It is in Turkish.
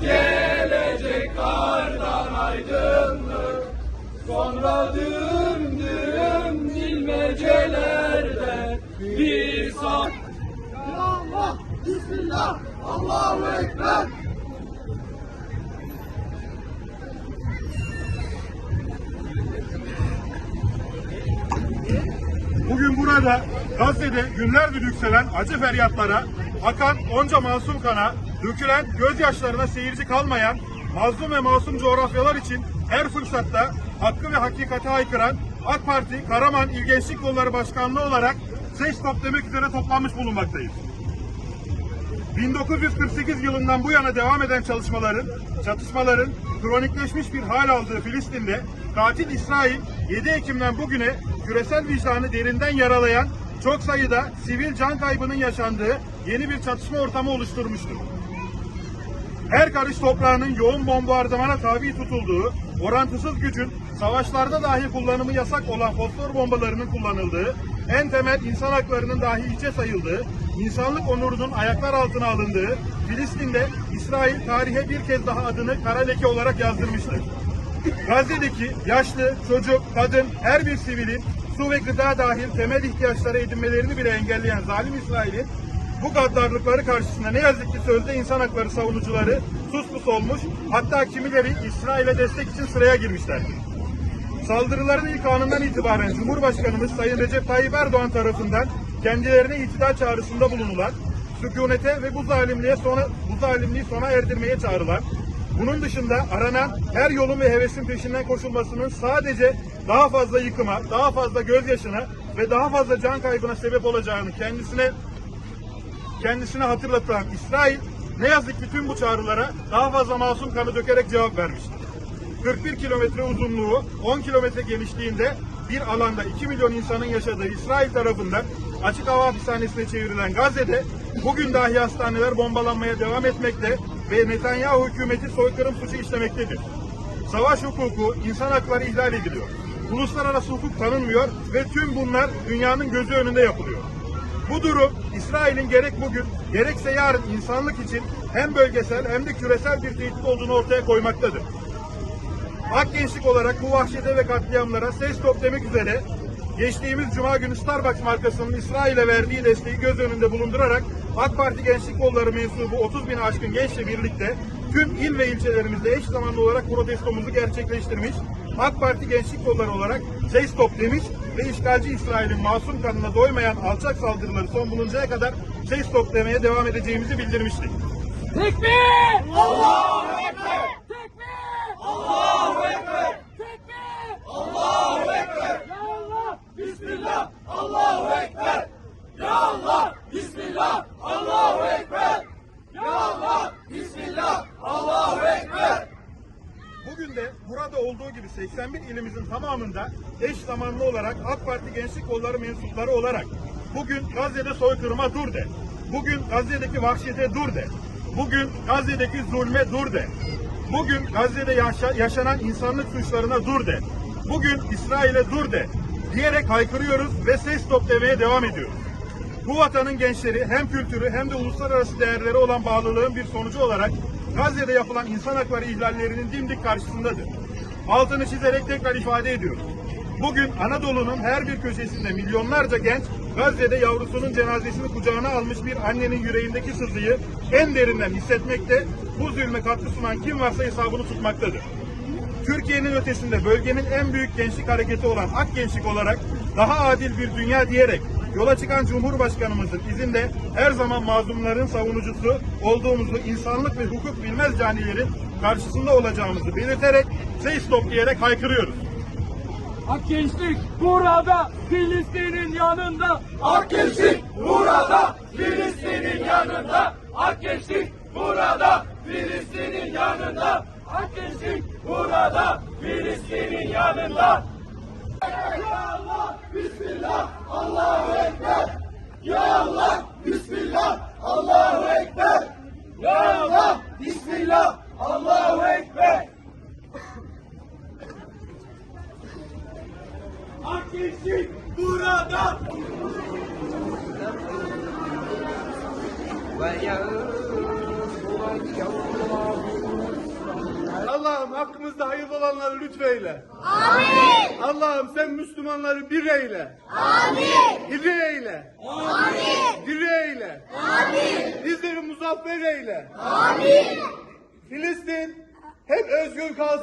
Gelecek kardan aydınlık Sonra düm düm bilmecelerde Bir saat Allah, Bismillah, Allahu Ekber. Bugün burada Gazze'de günlerdir yükselen acı feryatlara, akan onca masum kana, dökülen gözyaşlarına seyirci kalmayan mazlum ve masum coğrafyalar için her fırsatta hakkı ve hakikati haykıran AK Parti Karaman İl Kolları Başkanlığı olarak ses toplamak üzere toplanmış bulunmaktayız. 1948 yılından bu yana devam eden çalışmaların, çatışmaların kronikleşmiş bir hal aldığı Filistin'de katil İsrail 7 Ekim'den bugüne küresel vicdanı derinden yaralayan çok sayıda sivil can kaybının yaşandığı yeni bir çatışma ortamı oluşturmuştur. Her karış toprağının yoğun bombardımana tabi tutulduğu, orantısız gücün savaşlarda dahi kullanımı yasak olan fosfor bombalarının kullanıldığı, en temel insan haklarının dahi hiçe sayıldığı, insanlık onurunun ayaklar altına alındığı, Filistin'de İsrail tarihe bir kez daha adını kara leke olarak yazdırmıştır. Gazze'deki yaşlı, çocuk, kadın, her bir sivilin su ve gıda dahil temel ihtiyaçları edinmelerini bile engelleyen zalim İsrail'in bu gaddarlıkları karşısında ne yazık ki sözde insan hakları savunucuları sus olmuş, hatta kimileri İsrail'e destek için sıraya girmişler. Saldırıların ilk anından itibaren Cumhurbaşkanımız Sayın Recep Tayyip Erdoğan tarafından kendilerine itidal çağrısında bulunulan, sükunete ve bu zalimliğe sona, bu zalimliği sona erdirmeye çağrılan, bunun dışında aranan her yolun ve hevesin peşinden koşulmasının sadece daha fazla yıkıma, daha fazla gözyaşına ve daha fazla can kaybına sebep olacağını kendisine kendisine hatırlatan İsrail ne yazık tüm bu çağrılara daha fazla masum kanı dökerek cevap vermiştir. 41 kilometre uzunluğu, 10 kilometre genişliğinde bir alanda 2 milyon insanın yaşadığı İsrail tarafından açık hava hapishanesine çevrilen Gazze'de bugün dahi hastaneler bombalanmaya devam etmekte ve Netanyahu hükümeti soykırım suçu işlemektedir. Savaş hukuku, insan hakları ihlal ediliyor. Uluslararası hukuk tanınmıyor ve tüm bunlar dünyanın gözü önünde yapılıyor. Bu durum İsrail'in gerek bugün gerekse yarın insanlık için hem bölgesel hem de küresel bir tehdit olduğunu ortaya koymaktadır. Ak Gençlik olarak bu vahşete ve katliamlara ses top demek üzere geçtiğimiz Cuma günü Starbucks markasının İsrail'e verdiği desteği göz önünde bulundurarak AK Parti Gençlik Kolları mensubu 30 bin aşkın gençle birlikte tüm il ve ilçelerimizde eş zamanlı olarak protestomuzu gerçekleştirmiş, AK Parti Gençlik Kolları olarak ses top demiş ve işgalci İsrail'in masum kanına doymayan alçak saldırıları son buluncaya kadar ses top demeye devam edeceğimizi bildirmiştik. Tekbir! Allahu Ekber! Tekbir! Allahu Ekber! Tekbir! Allahu Ekber! Ya Allah! Bismillah! Allahu Ekber! Ya Allah! Bismillah! Allahu Ekber! Ya Allah! Bismillah! Allahu Ekber! Bugün de burada olduğu gibi 81 ilimizin tamamında eş zamanlı olarak AK Parti Gençlik Kolları mensupları olarak bugün Gazze'de soykırıma dur de. Bugün Gazze'deki vahşete dur de. Bugün Gazze'deki zulme dur de. Bugün Gazze'de yaşa- yaşanan insanlık suçlarına dur de. Bugün İsrail'e dur de. Diyerek haykırıyoruz ve ses top demeye devam ediyoruz. Bu vatanın gençleri hem kültürü hem de uluslararası değerleri olan bağlılığın bir sonucu olarak Gazze'de yapılan insan hakları ihlallerinin dimdik karşısındadır. Altını çizerek tekrar ifade ediyorum. Bugün Anadolu'nun her bir köşesinde milyonlarca genç Gazze'de yavrusunun cenazesini kucağına almış bir annenin yüreğindeki sızıyı en derinden hissetmekte, bu zulme katkı sunan kim varsa hesabını tutmaktadır. Türkiye'nin ötesinde bölgenin en büyük gençlik hareketi olan Ak Gençlik olarak daha adil bir dünya diyerek yola çıkan Cumhurbaşkanımızın izinde her zaman mazlumların savunucusu olduğumuzu, insanlık ve hukuk bilmez canilerin karşısında olacağımızı belirterek ses top diyerek haykırıyoruz. Ak gençlik burada Filistin'in yanında. Ak gençlik burada Filistin'in yanında. Ak gençlik burada Filistin'in yanında. Ak gençlik burada Filistin'in yanında. Ya Allah, Bismillah, Allahu Ekber. Ya Allah, Bismillah, Allahu Ekber. Ya Allah, Bismillah, Allahu Ekber. Ateşi burada. Ve yağmur, ve yağmur. Allah'ım hakkımızda hayırlı olanları lütfeyle. Amin. Allah'ım sen Müslümanları bir eyle. Amin. Hidre eyle. Amin. Dire eyle. Amin. Bizleri muzaffer eyle. Amin. Filistin hep özgür kalsın.